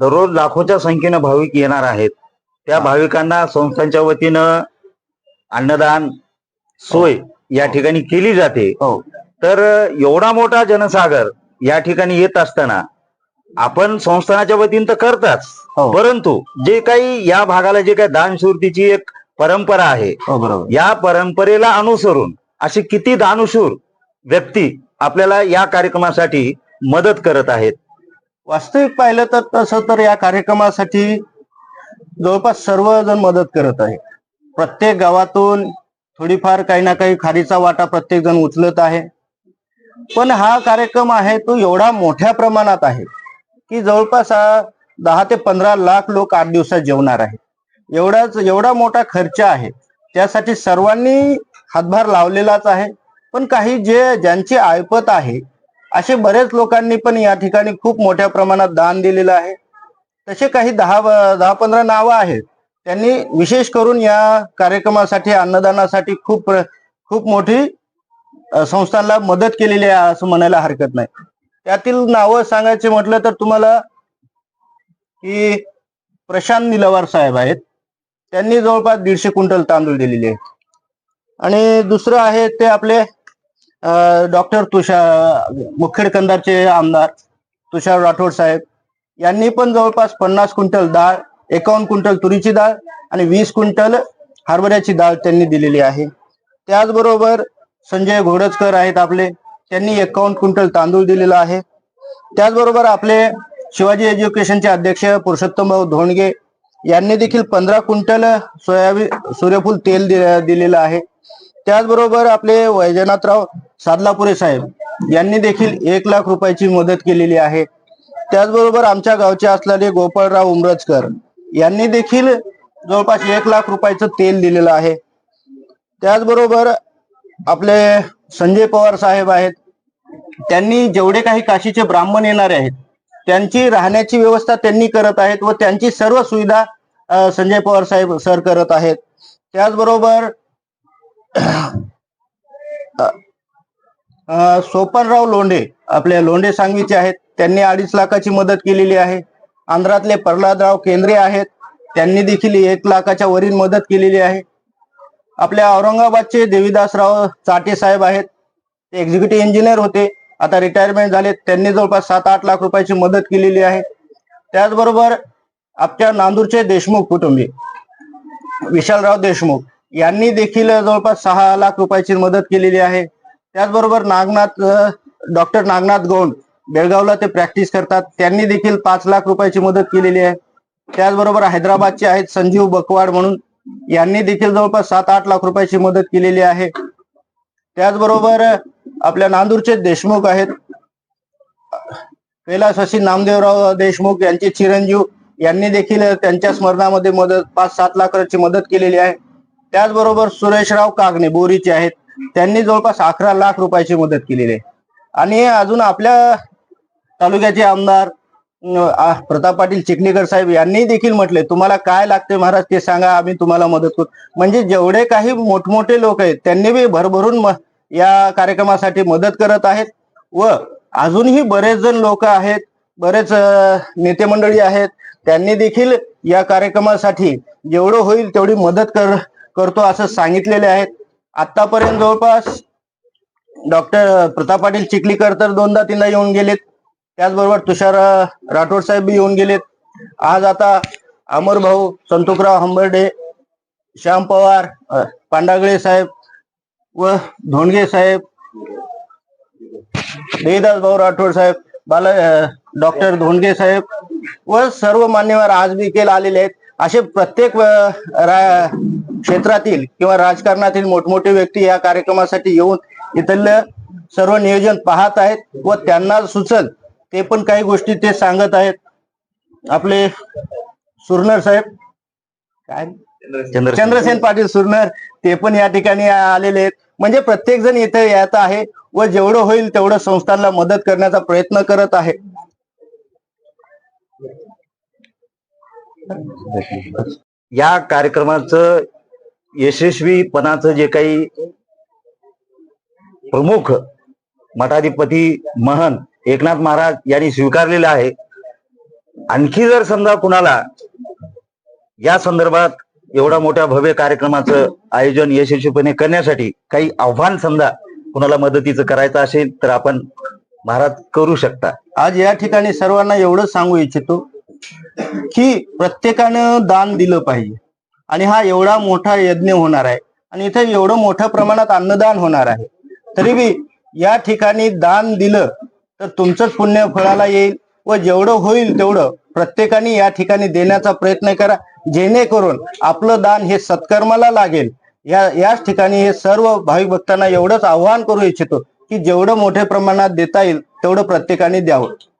दररोज लाखोच्या संख्येनं भाविक येणार आहेत. त्या भाविकांना संस्थांच्या वतीनं अन्नदान सोय या ठिकाणी केली जाते. हो. तर एवढा मोठा जनसागर या ठिकाणी येत असताना आपण संस्थानाच्या वतीनं तर करताच. हो. परंतु जे काही या भागाला जे काही दानशूर्तीची एक परंपरा आहे हो या परंपरेला अनुसरून असे किती दानशूर व्यक्ती आपल्याला या कार्यक्रमासाठी मदत करत आहेत. वास्तविक पाहिलं तर तसं तर या कार्यक्रमासाठी जवळपास सर्वजण मदत करत आहे प्रत्येक गावातून थोडीफार काही ना काही खारीचा वाटा प्रत्येक जण उचलत आहे. पण हा कार्यक्रम आहे तो एवढा मोठ्या प्रमाणात आहे की जवळपास हा दहा ते पंधरा लाख लोक आठ दिवसात जेवणार आहेत. एवढाच एवढा मोठा खर्च आहे. त्यासाठी सर्वांनी हातभार लावलेलाच आहे. पण काही जे ज्यांची आयपत आहे असे बरेच लोकांनी पण या ठिकाणी खूप मोठ्या प्रमाणात दान दिलेलं आहे. तसे काही दहा दहा पंधरा नावं आहेत. त्यांनी विशेष करून या कार्यक्रमासाठी अन्नदानासाठी खूप खूप मोठी संस्थांना मदत केलेली आहे असं म्हणायला हरकत नाही. त्यातील नावं सांगायचे म्हटलं तर तुम्हाला की प्रशांत निलवार साहेब आहेत. त्यांनी जवळपास दीडशे क्विंटल तांदूळ दिलेले आहेत. आणि दुसरं आहे ते आपले डॉक्टर तुषार मुखेड कंदारचे आमदार तुषार राठोड साहेब. यांनी पण जवळपास पन्नास क्विंटल डाळ एकावन्न क्विंटल तुरीची डाळ आणि वीस क्विंटल हरभऱ्याची डाळ त्यांनी दिलेली आहे. त्याचबरोबर संजय घोडजकर आहेत आपले त्यांनी एकावन्न क्विंटल तांदूळ दिलेला आहे. त्याचबरोबर आपले शिवाजी एज्युकेशनचे अध्यक्ष पुरुषोत्तम भाऊ धोंडगे यांनी देखील पंधरा क्विंटल सोयाबीन सूर्यफूल तेल दि- दिलेलं आहे. त्याचबरोबर आपले वैजनाथराव सादलापुरे साहेब यांनी देखील एक लाख रुपयाची मदत केलेली आहे. त्याचबरोबर आमच्या गावचे असलेले गोपाळराव उमरजकर यांनी देखील जवळपास एक लाख रुपयाचं तेल दिलेलं आहे. त्याचबरोबर आपले संजय पवार साहेब आहेत. त्यांनी जेवढे काही काशीचे ब्राह्मण येणारे आहेत त्यांची राहण्याची व्यवस्था त्यांनी करत आहेत व त्यांची सर्व सुविधा संजय पवार साहेब सर करत आहेत. त्याचबरोबर सोपनराव लोंढे आपल्या लोंढे सांगवीचे आहेत. त्यांनी अडीच लाखाची मदत केलेली आहे. आंध्रातले प्रल्हादराव केंद्रे आहेत. त्यांनी देखील एक लाखाच्या वरील मदत केलेली आहे. आपल्या औरंगाबादचे देवीदासराव चाटे साहेब आहेत. ते एक्झिक्युटिव्ह इंजिनियर होते. आता रिटायरमेंट झाले त्यांनी जवळपास सात आठ लाख रुपयाची मदत केलेली आहे. त्याचबरोबर आपल्या नांदूरचे देशमुख कुटुंबी विशालराव देशमुख. यांनी देखील जवळपास सहा लाख रुपयाची मदत केलेली आहे. त्याचबरोबर नागनाथ डॉक्टर नागनाथ गौंड बेळगावला ते प्रॅक्टिस करतात. त्यांनी देखील पाच लाख रुपयाची मदत केलेली आहे. त्याचबरोबर हैदराबादचे आहेत संजीव बकवाड म्हणून. यांनी देखील जवळपास सात आठ लाख रुपयाची मदत केलेली आहे. त्याचबरोबर आपल्या नांदूरचे देशमुख आहेत. कैलासवासी नामदेवराव देशमुख यांचे चिरंजीव यांनी देखील त्यांच्या स्मरणामध्ये मदत पाच सात लाखाची मदत केलेली आहे. त्याचबरोबर सुरेशराव कागणे बोरीचे आहेत. त्यांनी जवळपास अकरा लाख रुपयाची मदत केलेली आहे. आणि अजून आपल्या तालुक्याचे आमदार प्रताप पाटील चिखलीकर साहेब यांनी देखील म्हटले तुम्हाला काय लागते महाराज ते सांगा आम्ही तुम्हाला मदत करू. म्हणजे जेवढे काही मोठमोठे लोक आहेत त्यांनी बी भरभरून या कार्यक्रमासाठी मदत करत आहेत. व अजूनही बरेच जण लोक आहेत बरेच नेते मंडळी आहेत. त्यांनी देखील या कार्यक्रमासाठी जेवढं होईल तेवढी मदत कर करतो असं सांगितलेले आहेत. आतापर्यंत जवळपास डॉक्टर प्रताप पाटील चिखलीकर तर दोनदा तीनदा येऊन गेलेत. त्याचबरोबर तुषार राठोड साहेब बी येऊन गेलेत. आज आता अमर भाऊ संतोषराव हंबर्डे श्याम पवार पांडागळे साहेब व धोंडगे साहेब देवीदास भाऊ राठोड साहेब बाला डॉक्टर धोंडगे साहेब व सर्व मान्यवर आज देखील आलेले आहेत. असे प्रत्येक रा- क्षेत्रातील किंवा राजकारणातील मोठमोठे व्यक्ती या कार्यक्रमासाठी येऊन इथलं सर्व नियोजन पाहत आहेत व त्यांना सुचल ते पण काही गोष्टी ते सांगत आहेत. आपले सुरनर साहेब काय? चंद्र चंद्रसेन पाटील सुरनर ते पण या ठिकाणी आलेले आहेत. म्हणजे प्रत्येक जण इथे येत आहे व जेवढं होईल तेवढं संस्थांना मदत करण्याचा प्रयत्न करत आहे. या कार्यक्रमाचं यशस्वीपणाचं जे काही प्रमुख मठाधिपती महन एकनाथ महाराज यांनी स्वीकारलेलं आहे आणखी जर समजा कुणाला या संदर्भात एवढा मोठ्या भव्य कार्यक्रमाचं आयोजन यशस्वीपणे करण्यासाठी काही आव्हान समजा कुणाला मदतीचं करायचं असेल तर आपण महाराज करू शकता. आज या ठिकाणी सर्वांना एवढं सांगू इच्छितो की प्रत्येकानं दान दिलं पाहिजे. आणि हा एवढा मोठा यज्ञ होणार आहे. आणि इथे एवढं मोठ्या प्रमाणात अन्नदान होणार आहे. तरी बी या ठिकाणी दान दिलं तर तुमचंच पुण्य फळाला येईल व जेवढं होईल तेवढं प्रत्येकाने या ठिकाणी देण्याचा प्रयत्न करा. जेणेकरून आपलं दान हे सत्कर्माला लागेल. या याच ठिकाणी हे सर्व भाविक भक्तांना एवढंच आव्हान करू इच्छितो की जेवढं मोठ्या प्रमाणात देता येईल तेवढं प्रत्येकाने द्यावं.